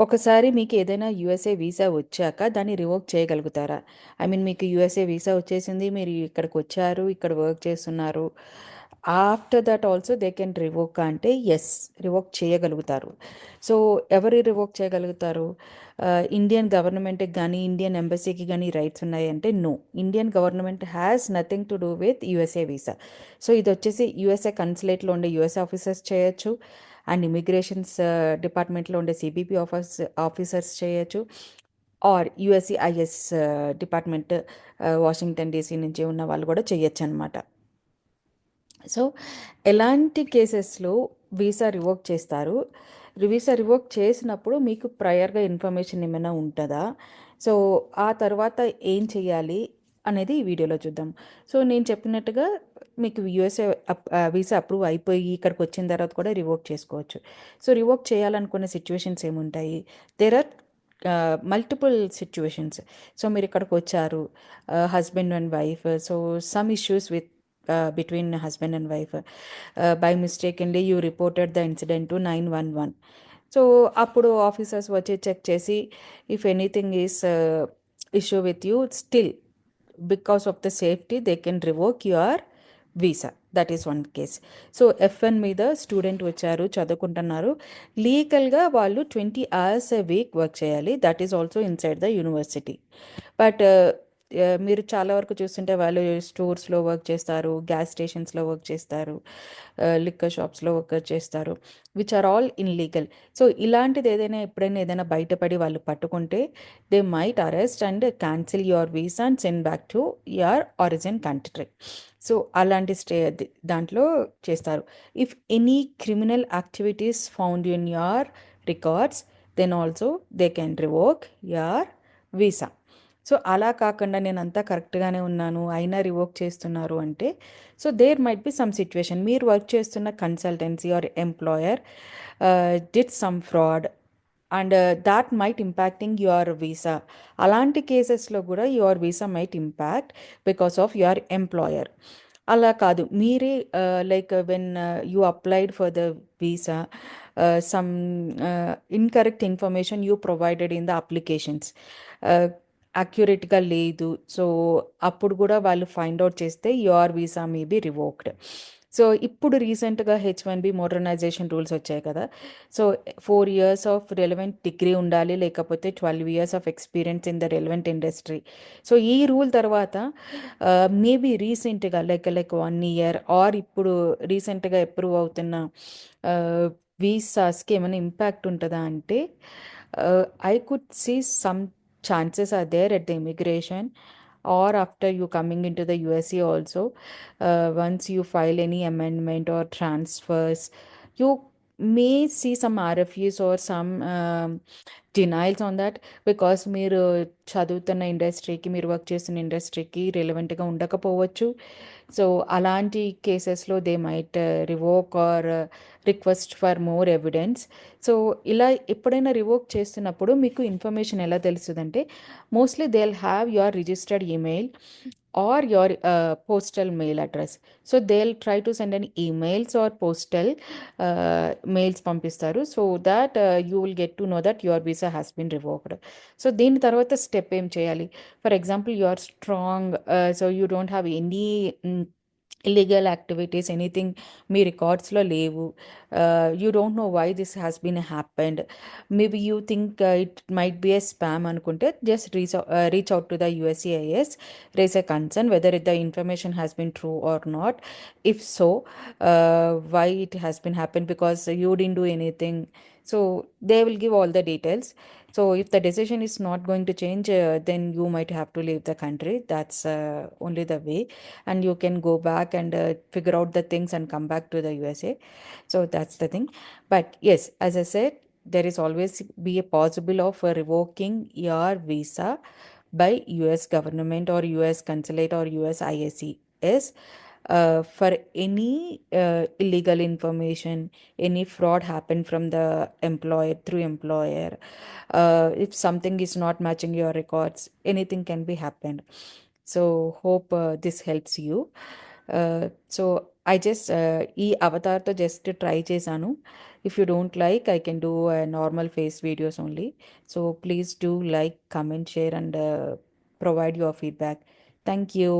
ఒకసారి మీకు ఏదైనా యూఎస్ఏ వీసా వచ్చాక దాన్ని రివోక్ చేయగలుగుతారా? ఐ మీన్ మీకు యుఎస్ఏ వీసా వచ్చేసింది. మీరు ఇక్కడికి వచ్చారు ఇక్కడ వర్క్ చేస్తున్నారు. After that also they can revoke అంటే ఎస్ రివోక్ చేయగలుగుతారు. సో, ఎవరు రివోక్ చేయగలుగుతారు? ఇండియన్ గవర్నమెంట్‌కి కానీ ఇండియన్ ఎంబసీకి కానీ రైట్స్ ఉన్నాయంటే no. Indian government has nothing to do with U S A visa. So, ఇది వచ్చేసి యూఎస్ఏ కన్సులేట్‌లో ఉండే యుఎస్ ఆఫీసర్స్ చేయొచ్చు. అండ్ ఇమిగ్రేషన్స్ డిపార్ట్మెంట్‌లో ఉండే C B P offers officers చేయొచ్చు. Or U S C I S department Washington D C నుంచి ఉన్న వాళ్ళు కూడా చేయొచ్చు అనమాట సో, ఎలాంటి కేసెస్‌లో వీసా రివోక్ చేస్తారు? వీసా రివోక్ చేసినప్పుడు మీకు ప్రయర్‌గా ఇన్ఫర్మేషన్ ఏమైనా ఉంటుందా సో, ఆ తర్వాత ఏం చేయాలి అనేది ఈ వీడియోలో చూద్దాం. సో, నేను చెప్పినట్టుగా మీకు యూఎస్ఏ అప్ వీసా అప్రూవ్ అయిపోయి ఇక్కడికి వచ్చిన తర్వాత కూడా రివోక్ చేసుకోవచ్చు. సో, రివోక్ చేయాలనుకునే సిచ్యువేషన్స్ ఏముంటాయి? There are multiple situations so, మీరు ఇక్కడికి వచ్చారు husband and wife. So, some issues with between husband and wife. Ah, by mistakenly you reported the incident to 911. So, అప్పుడు ఆఫీసర్స్ వచ్చి చెక్ చేసి if anything is issue with you still because of the safety they can revoke your visa. That is one case. So, FN మీద student వచ్చారు. చదువుకుంటున్నారు. లీగల్‌గా వాళ్ళు 20 hours a week work చేయాలి. That is also inside the university. But మీరు చాలా వరకు చూస్తుంటే వాళ్ళు స్టోర్స్‌లో వర్క్ చేస్తారు. గ్యాస్ స్టేషన్స్‌లో వర్క్ చేస్తారు. లిక్కర్ షాప్స్‌లో వర్క్ చేస్తారు. Which are all illegal so, ఇలాంటిది ఏదైనా ఎప్పుడైనా ఏదైనా బయటపడి వాళ్ళు పట్టుకుంటే they might arrest and cancel your visa and send back to your origin country. So, అలాంటి స్టే దాంట్లో చేస్తారు. If any criminal activities found in your records then also they can revoke your visa. So, అలా కాకుండా నేను అంతా కరెక్ట్‌గానే ఉన్నాను. అయినా రివోక్ చేస్తున్నారు అంటే so, there might be some situation మీరు వర్క్ చేస్తున్న consultancy or employer did did some fraud and that might impacting your visa. అలాంటి కేసెస్‌లో కూడా your visa might impact because of your employer. అలా కాదు. మీరే like when you applied for the visa some incorrect information you provided in the applications. అక్యురేట్‌గా లేదు. So, అప్పుడు కూడా వాళ్ళు ఫైండ్ అవుట్ చేస్తే your visa may be revoked. So, ఇప్పుడు రీసెంట్‌గా H one B modernisation rules వచ్చాయి కదా! So, four years of relevant degree ఉండాలి. లేకపోతే 12 years of experience in the relevant industry. So, ఈ రూల్ తర్వాత మేబీ రీసెంట్‌గా like like one year or ఇప్పుడు రీసెంట్‌గా అప్రూవ్ అవుతున్న వీసాస్‌కి ఏమైనా ఇంపాక్ట్ ఉంటుందా అంటే I could see some chances are there at the immigration or after you coming into the USA also. Uh, once you file any amendment or transfers you may see some RFUs or some um, denials on that because మీరు చదువుతున్న ఇండస్ట్రీకి, మీరు work చేస్తున్న ఇండస్ట్రీకి రిలవెంట్‌గా ఉండకపోవచ్చు. So, అలాంటి కేసెస్‌లో they might revoke or request for more evidence. So, ఇలా ఎప్పుడైనా రివోక్ చేస్తున్నప్పుడు మీకు ఇన్ఫర్మేషన్ ఎలా తెలుస్తుందంటే mostly they have your registered email or your postal mail address so, they try to send an emails or postal mails పంపిస్తారు. So, that you will get to know that your visa has been revoked. So, దీని తర్వాత step ఏం చేయాలి? For example you are strong so, you don't have any hmm, illegal activities anything మీ రికార్డ్స్‌లో లేవు. ఆహ్, you don't know why this has been happened. Maybe you think it might be a spam అనుకుంటే just reach out ah, reach out to the USCIS. Raise a concern whether the information has been true or not. If so ah, why it has been happened because you didn't do anything. So, they will give all the details. So if the decision is not going to change, uh, then you might have to leave the country. That's uh, only the way, and you can go back and uh, figure out the things and come back to the USA. So that's the thing. But yes, as I said, there is always be a possible of revoking your visa by US government or US consulate or US ISES uh, for any uh, illegal information, any fraud happened from the employer through employer. Uh, if something is not matching your records, anything can be happened. So hope uh, this helps you. Uh, so I just ఈ అవతార్తో just try చేశాను if you don't like i can do a normal face videos only so please do like comment share and uh, provide your feedback thank you